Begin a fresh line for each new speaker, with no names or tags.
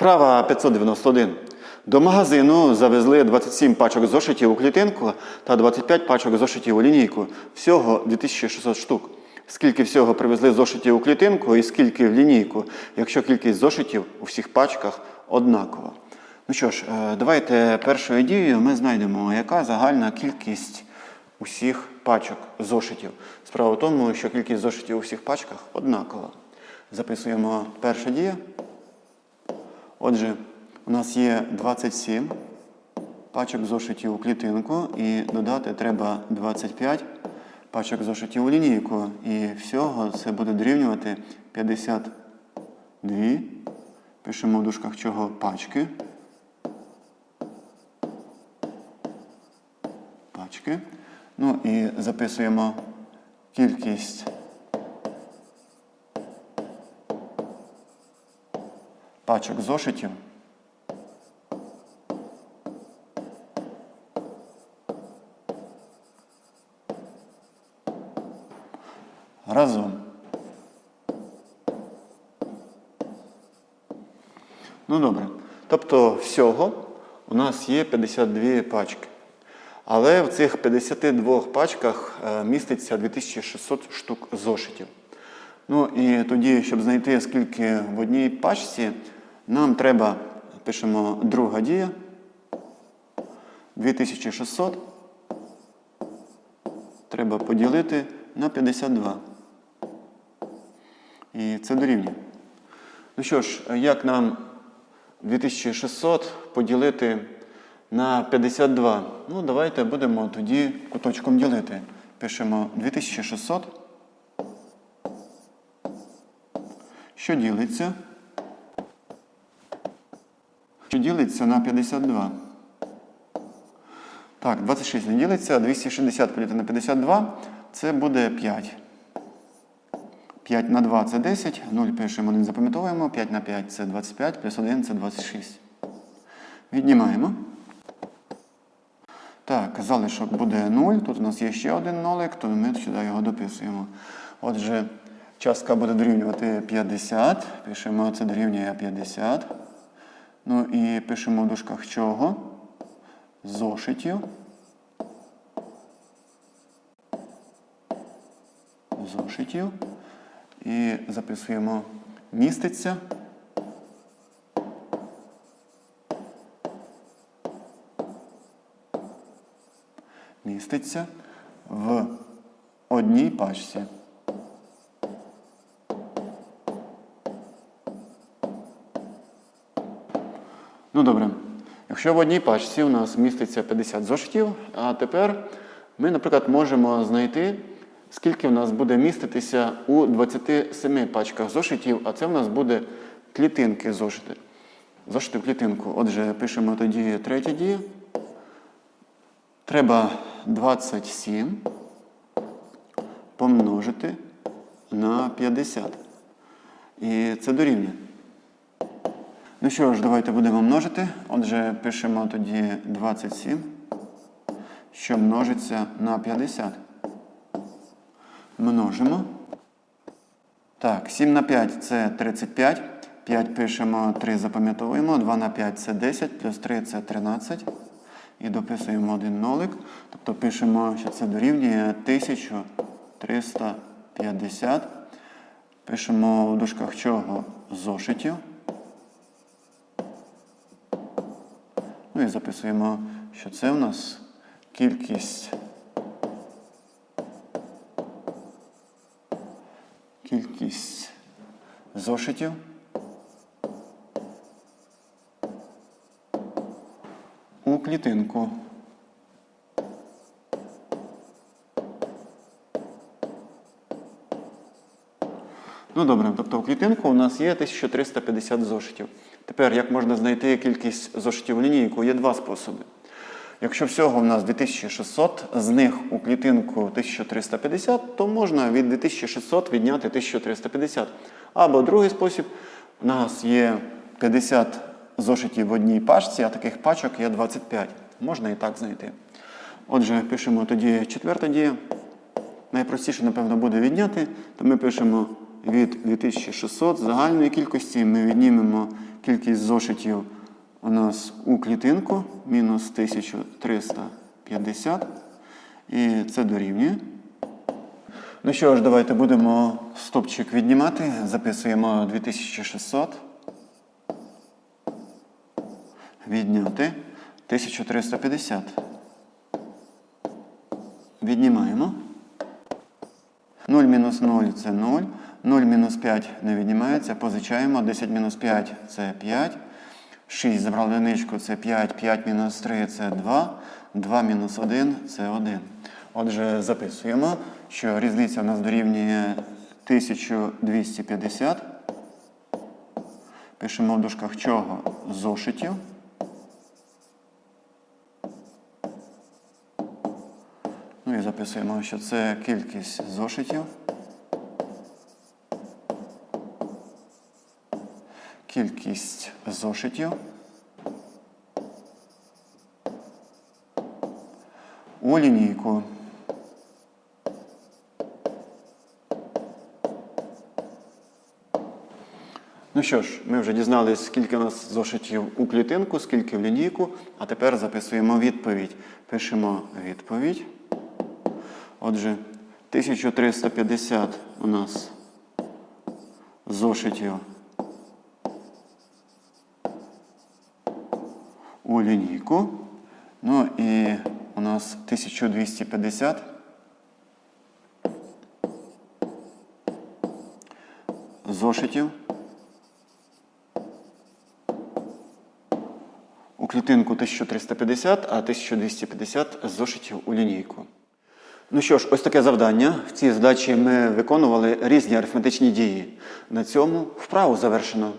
Вправа 591. До магазину завезли 27 пачок зошитів у клітинку та 25 пачок зошитів у лінійку. Всього 2600 штук. Скільки всього привезли зошитів у клітинку і скільки в лінійку, якщо кількість зошитів у всіх пачках однакова. Ну що ж, е, давайте першою дією ми знайдемо, яка загальна кількість усіх пачок зошитів. Справа в тому, що кількість зошитів у всіх пачках однакова. Записуємо перша дія. Отже, у нас є 27 пачок зошитів у клітинку, і додати треба 25 пачок зошитів у лінійку. І всього це буде дорівнювати 52. Пишемо в дужках чого пачки. Пачки. Ну і записуємо кількість пачок зошитів. Разом. Ну добре. Тобто всього у нас є 52 пачки. Але в цих 52 пачках е, міститься 2600 штук зошитів. Ну і тоді, щоб знайти скільки в одній пачці, нам треба, пишемо друга дія. 2600 треба поділити на 52. І це дорівнює. Ну що ж, як нам 2600 поділити на 52? Ну, давайте будемо тоді куточком ділити. Пишемо 2600. Що ділиться? Ділиться на 52? Так, 26 не ділиться, 260 поділити на 52, це буде 5. 5 на 2 це 10, 0 пишемо, 1 запам'ятовуємо, 5 на 5 це 25, плюс 1 це 26. Віднімаємо. Так, залишок буде 0. Тут у нас є ще один нолик, то ми сюди його дописуємо. Отже, частка буде дорівнювати 50. Пишемо, це дорівнює 50. Ну і пишемо в дужках чого? Зошитів. Зошитів. І записуємо міститься. Міститься в одній пачці. Ну добре. Якщо в одній пачці у нас міститься 50 зошитів, а тепер ми, наприклад, можемо знайти, скільки в нас буде міститися у 27 пачках зошитів, а це в нас буде клітинки зошити. Зошити в клітинку. Отже, пишемо тоді третя дія. Треба 27 помножити на 50. І це дорівнює. Ну що ж, давайте будемо множити. Отже, пишемо тоді 27, що множиться на 50. Множимо. Так, 7 на 5 це 35. 5 пишемо, 3 запам'ятовуємо. 2 на 5 це 10, плюс 3 це 13. І дописуємо один нолик. Тобто пишемо, що це дорівнює 1350. Пишемо в дужках чого зошитів. Ну і записуємо, що це у нас кількість. Кількість зошитів. У клітинку. Ну добре, тобто у клітинку у нас є 1350 зошитів. Тепер, як можна знайти кількість зошитів у лінійку, є два способи. Якщо всього в нас 2600, з них у клітинку 1350, то можна від 2600 відняти 1350. Або другий спосіб, у нас є 50 зошитів в одній пачці, а таких пачок є 25. Можна і так знайти. Отже, пишемо тоді четверта дія. Найпростіше, напевно, буде відняти, то ми пишемо від 2600 загальної кількості, ми віднімемо кількість зошитів у нас у клітинку мінус 1350. І це дорівнює. Ну що ж, давайте будемо стопчик віднімати. Записуємо 2600. Відняти 1350. Віднімаємо. 0 мінус 0 це 0. 0 мінус 5 не віднімається. Позичаємо. 10 мінус 5 це 5. 6 забрали одиничку це 5. 5 мінус 3 це 2. 2 мінус 1 це 1. Отже, записуємо, що різниця у нас дорівнює 1250. Пишемо в дужках чого зошитів. Ну і записуємо, що це кількість зошитів. Кількість зошитів. У лінійку. Ну що ж, ми вже дізналися, скільки у нас зошитів у клітинку, скільки в лінійку, а тепер записуємо відповідь. Пишемо відповідь. Отже, 1350 у нас зошитів у лінійку. Ну і у нас 1250 зошитів. У клітинку 1350, а 1250 зошитів у лінійку. Ну що ж, ось таке завдання. В цій задачі ми виконували різні арифметичні дії. На цьому вправу завершено.